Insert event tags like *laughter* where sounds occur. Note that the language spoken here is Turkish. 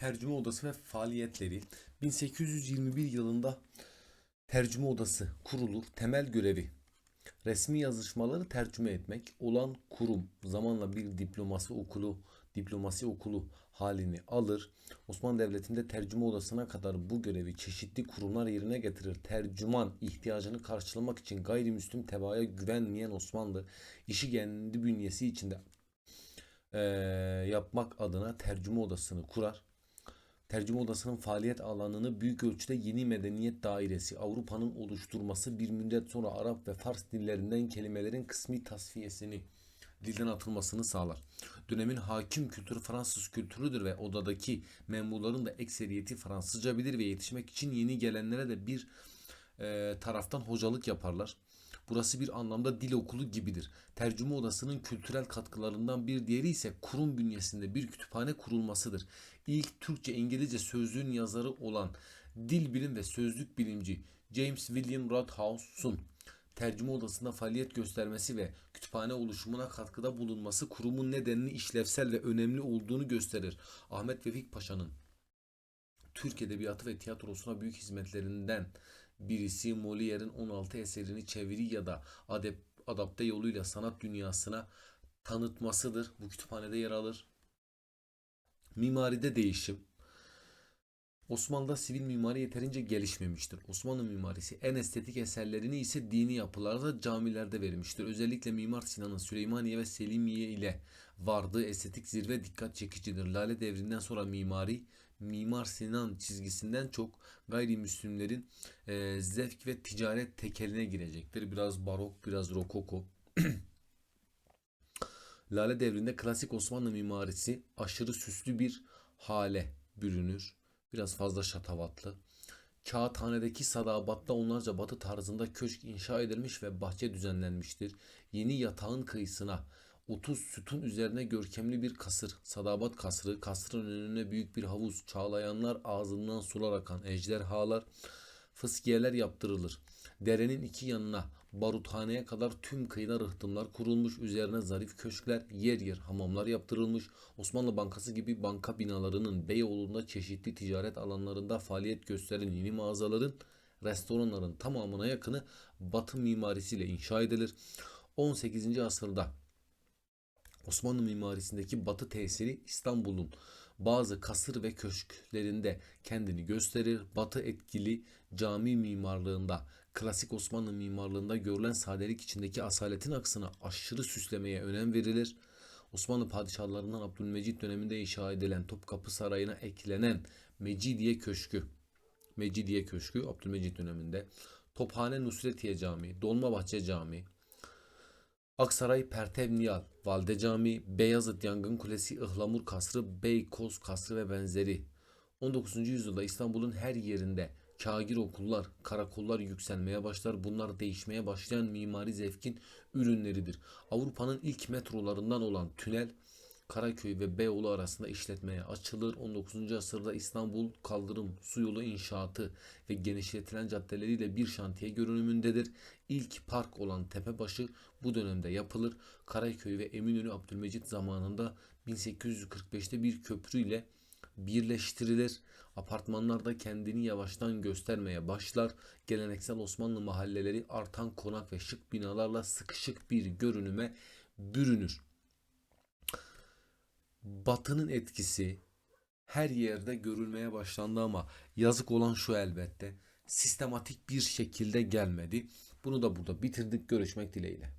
Tercüme Odası ve faaliyetleri 1821 yılında Tercüme Odası kurulur. Temel görevi resmi yazışmaları tercüme etmek olan kurum zamanla bir diplomasi okulu diplomasi okulu halini alır. Osmanlı Devleti'nde tercüme odasına kadar bu görevi çeşitli kurumlar yerine getirir. Tercüman ihtiyacını karşılamak için gayrimüslim tebaaya güvenmeyen Osmanlı işi kendi bünyesi içinde eee, yapmak adına tercüme odasını kurar. Tercüme odasının faaliyet alanını büyük ölçüde yeni medeniyet dairesi Avrupa'nın oluşturması bir müddet sonra Arap ve Fars dillerinden kelimelerin kısmi tasfiyesini dilden atılmasını sağlar. Dönemin hakim kültürü Fransız kültürüdür ve odadaki memurların da ekseriyeti Fransızca bilir ve yetişmek için yeni gelenlere de bir e, taraftan hocalık yaparlar. Burası bir anlamda dil okulu gibidir. Tercüme odasının kültürel katkılarından bir diğeri ise kurum bünyesinde bir kütüphane kurulmasıdır. İlk Türkçe İngilizce sözlüğün yazarı olan dil bilim ve sözlük bilimci James William Rothhouse'un tercüme odasında faaliyet göstermesi ve kütüphane oluşumuna katkıda bulunması kurumun nedenini işlevsel ve önemli olduğunu gösterir. Ahmet Vefik Paşa'nın Türk Edebiyatı ve tiyatrosuna büyük hizmetlerinden birisi Molière'in 16 eserini çeviri ya da adep, adapte yoluyla sanat dünyasına tanıtmasıdır. Bu kütüphanede yer alır. Mimaride değişim. Osmanlı'da sivil mimari yeterince gelişmemiştir. Osmanlı mimarisi en estetik eserlerini ise dini yapılarda camilerde vermiştir. Özellikle Mimar Sinan'ın Süleymaniye ve Selimiye ile vardığı estetik zirve dikkat çekicidir. Lale devrinden sonra mimari Mimar Sinan çizgisinden çok gayrimüslimlerin e, zevk ve ticaret tekeline girecektir. Biraz barok, biraz rokoko. *clears throat* Lale devrinde klasik Osmanlı mimarisi aşırı süslü bir hale bürünür. Biraz fazla şatavatlı. Kağıthanedeki sadabatta onlarca batı tarzında köşk inşa edilmiş ve bahçe düzenlenmiştir. Yeni yatağın kıyısına 30 sütun üzerine görkemli bir kasır, sadabat kasrı, kasrın önüne büyük bir havuz, çağlayanlar ağzından sular akan ejderhalar, fıskiyeler yaptırılır. Derenin iki yanına baruthaneye kadar tüm kıyıda rıhtımlar kurulmuş, üzerine zarif köşkler, yer yer hamamlar yaptırılmış. Osmanlı Bankası gibi banka binalarının Beyoğlu'nda çeşitli ticaret alanlarında faaliyet gösteren yeni mağazaların, restoranların tamamına yakını Batı mimarisiyle inşa edilir. 18. asırda Osmanlı mimarisindeki batı tesiri İstanbul'un bazı kasır ve köşklerinde kendini gösterir. Batı etkili cami mimarlığında, klasik Osmanlı mimarlığında görülen sadelik içindeki asaletin aksına aşırı süslemeye önem verilir. Osmanlı padişahlarından Abdülmecit döneminde inşa edilen Topkapı Sarayı'na eklenen Mecidiye Köşkü, Mecidiye Köşkü Abdülmecit döneminde, Tophane Nusretiye Camii, Dolmabahçe Camii, Aksaray Pertev Nihal, Valide Camii, Beyazıt Yangın Kulesi, Ihlamur Kasrı, Beykoz Kasrı ve benzeri. 19. yüzyılda İstanbul'un her yerinde kagir okullar, karakollar yükselmeye başlar. Bunlar değişmeye başlayan mimari zevkin ürünleridir. Avrupa'nın ilk metrolarından olan tünel Karaköy ve Beyoğlu arasında işletmeye açılır. 19. asırda İstanbul kaldırım, su yolu inşaatı ve genişletilen caddeleriyle bir şantiye görünümündedir. İlk park olan Tepebaşı bu dönemde yapılır. Karaköy ve Eminönü Abdülmecit zamanında 1845'te bir köprüyle birleştirilir. Apartmanlar da kendini yavaştan göstermeye başlar. Geleneksel Osmanlı mahalleleri artan konak ve şık binalarla sıkışık bir görünüme bürünür. Batının etkisi her yerde görülmeye başlandı ama yazık olan şu elbette sistematik bir şekilde gelmedi. Bunu da burada bitirdik. Görüşmek dileğiyle.